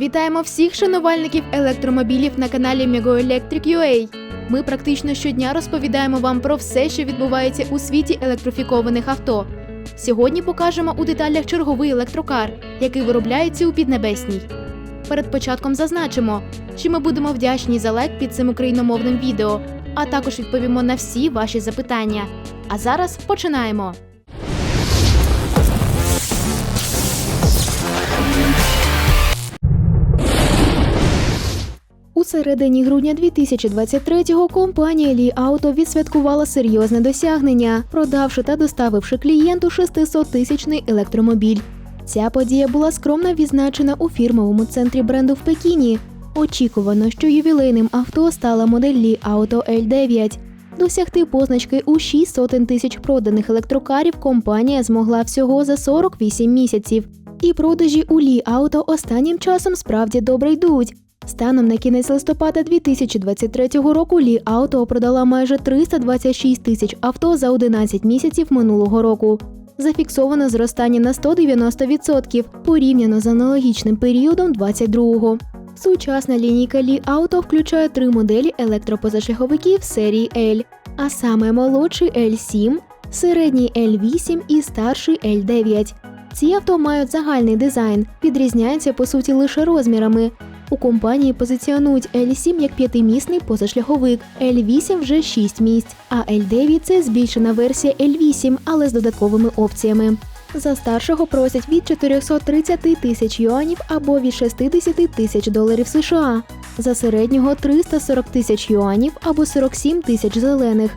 Вітаємо всіх шанувальників електромобілів на каналі MegoElectric.ua. Ми практично щодня розповідаємо вам про все, що відбувається у світі електрифікованих авто. Сьогодні покажемо у деталях черговий електрокар, який виробляється у Піднебесній. Перед початком зазначимо, що ми будемо вдячні за лайк під цим україномовним відео, а також відповімо на всі ваші запитання. А зараз починаємо. Середині грудня 2023-го компанія Лі Auto відсвяткувала серйозне досягнення, продавши та доставивши клієнту 600-тисячний електромобіль. Ця подія була скромно відзначена у фірмовому центрі бренду в Пекіні. Очікувано, що ювілейним авто стала модель Лі Auto L9. Досягти позначки у 6 сотень тисяч проданих електрокарів компанія змогла всього за 48 місяців. І продажі у Лі Auto останнім часом справді добре йдуть. Станом на кінець листопада 2023 року Лі Auto продала майже 326 тисяч авто за 11 місяців минулого року. Зафіксовано зростання на 190% порівняно з аналогічним періодом 22-го. Сучасна лінійка Лі Auto включає три моделі електропозашляховиків серії L, а саме молодший L7, середній L8 і старший L9. Ці авто мають загальний дизайн, відрізняються по суті лише розмірами. У компанії позиціонують L7 як п'ятимісний позашляховик, L8 вже 6 місць, а L9 це збільшена версія L8, але з додатковими опціями. За старшого просять від 430 тисяч юанів або від 60 тисяч доларів США, за середнього 340 тисяч юанів або 47 тисяч зелених.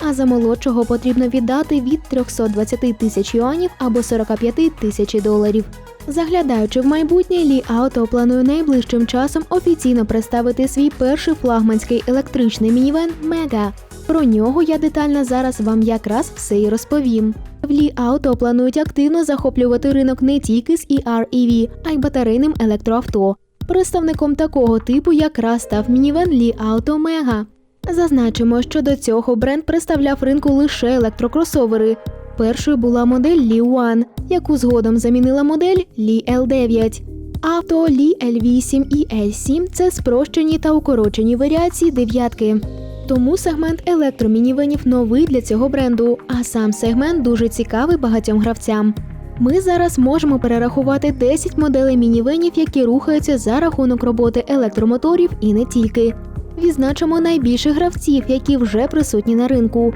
А за молодшого потрібно віддати від 320 тисяч юанів або 45 тисяч доларів. Заглядаючи в майбутнє, Лі Auto планує найближчим часом офіційно представити свій перший флагманський електричний мінівен Мега. Про нього я детально зараз вам якраз все і розповім. В Лі Auto планують активно захоплювати ринок не тільки з ER-EV, а й батарейним електроавто. Представником такого типу якраз став мінівен Лі Auto Мега. Зазначимо, що до цього бренд представляв ринку лише електрокросовери. Першою була модель Li One, яку згодом замінила модель Li L9. Авто Li L8 і L7 це спрощені та укорочені варіації дев'ятки. Тому сегмент електромінівенів новий для цього бренду, а сам сегмент дуже цікавий багатьом гравцям. Ми зараз можемо перерахувати 10 моделей мінівенів, які рухаються за рахунок роботи електромоторів і не тільки. Відзначимо найбільших гравців, які вже присутні на ринку: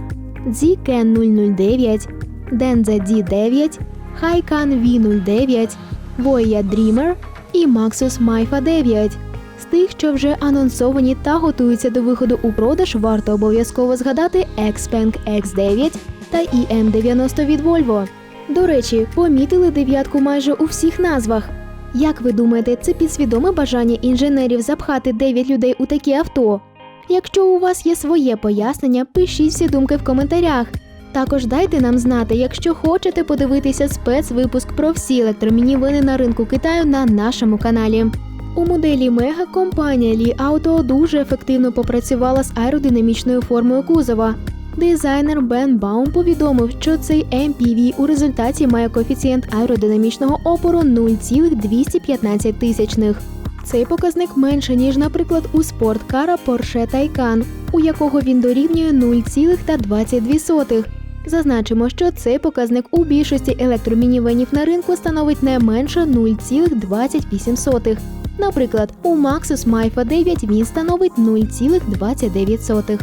Ziken 009, Denza D9, Хайкан V09, Voya Dreamer і Maxus Maifa 9. З тих, що вже анонсовані та готуються до виходу у продаж, варто обов'язково згадати Xpeng X9 та EM90 від Volvo. До речі, помітили дев'ятку майже у всіх назвах. Як ви думаєте, це підсвідоме бажання інженерів запхати 9 людей у такі авто? Якщо у вас є своє пояснення, пишіть всі думки в коментарях. Також дайте нам знати, якщо хочете подивитися спецвипуск про всі електромінівини на ринку Китаю на нашому каналі. У моделі Мега компанія Li Auto дуже ефективно попрацювала з аеродинамічною формою кузова. Дизайнер Бен Баум повідомив, що цей MPV у результаті має коефіцієнт аеродинамічного опору 0,215 тисячних. Цей показник менше, ніж, наприклад, у спорткара Porsche Taycan, у якого він дорівнює 0,22. Зазначимо, що цей показник у більшості електромінівенів на ринку становить не менше 0,28. Наприклад, у Maxus Maifa 9 він становить 0,29.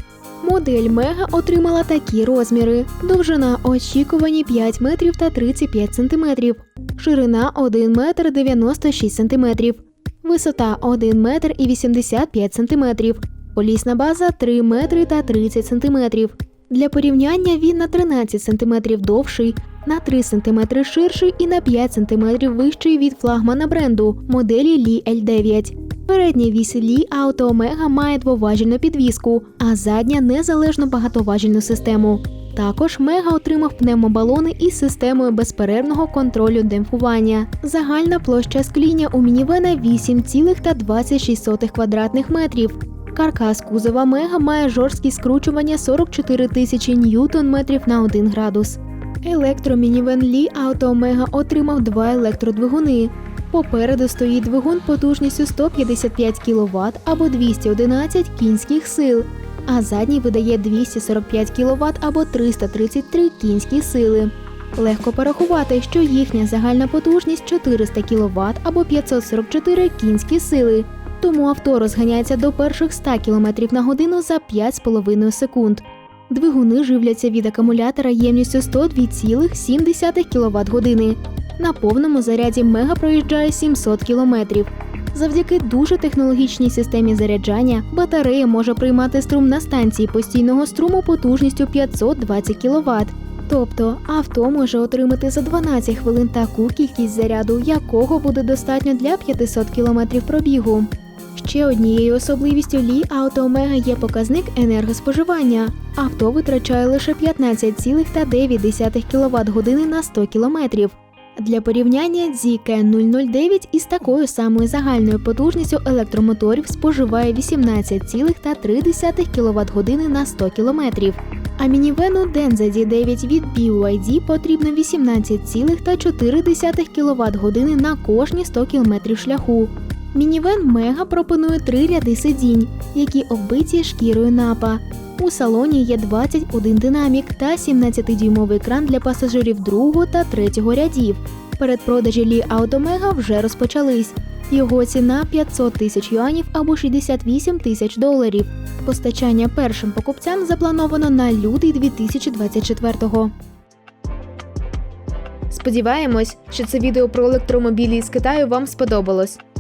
Модель Мега отримала такі розміри: довжина очікувані 5 метрів та 35 сантиметрів, ширина 1 метр 96 сантиметрів, висота 1 метр і 85 сантиметрів, колісна база 3 метри та 30 сантиметрів. Для порівняння він на 13 см довший, на 3 см ширший і на 5 см вищий від флагмана бренду моделі Li L9. Передня вісь Li Auto Omega має двоважільну підвіску, а задня незалежно багатоважільну систему. Також Мега отримав пневмобалони із системою безперервного контролю демпфування. Загальна площа скління у мінівена 8,26 квадратних метрів. Каркас кузова Мега має жорсткі скручування 44 тисячі ньютон-метрів на 1 градус. Електромінівен Лі Auto Omega отримав два електродвигуни. Попереду стоїть двигун потужністю 155 кВт або 211 кінських сил, а задній видає 245 кВт або 333 кінські сили. Легко порахувати, що їхня загальна потужність 400 кВт або 544 кінські сили. Тому авто розганяється до перших 100 км на годину за 5,5 секунд. Двигуни живляться від акумулятора ємністю 102,7 кВт години. На повному заряді мега проїжджає 700 км. Завдяки дуже технологічній системі заряджання батарея може приймати струм на станції постійного струму потужністю 520 кВт. Тобто авто може отримати за 12 хвилин таку кількість заряду, якого буде достатньо для 500 км пробігу. Ще однією особливістю Li Auto Omega є показник енергоспоживання. Авто витрачає лише 15,9 кВт години на 100 км. Для порівняння ZK 009 із такою самою загальною потужністю електромоторів споживає 18,3 кВт години на 100 км. А мінівену Denza D9 від BYD потрібно 18,4 кВт години на кожні 100 км шляху. Мінівен Мега пропонує три ряди сидінь, які оббиті шкірою напа. У салоні є 21 динамік та 17-дюймовий екран для пасажирів другого та третього рядів. Передпродажі Лі Автомега вже розпочались. Його ціна 500 тисяч юанів або 68 тисяч доларів. Постачання першим покупцям заплановано на лютий 2024-го. Сподіваємось, що це відео про електромобілі з Китаю вам сподобалось.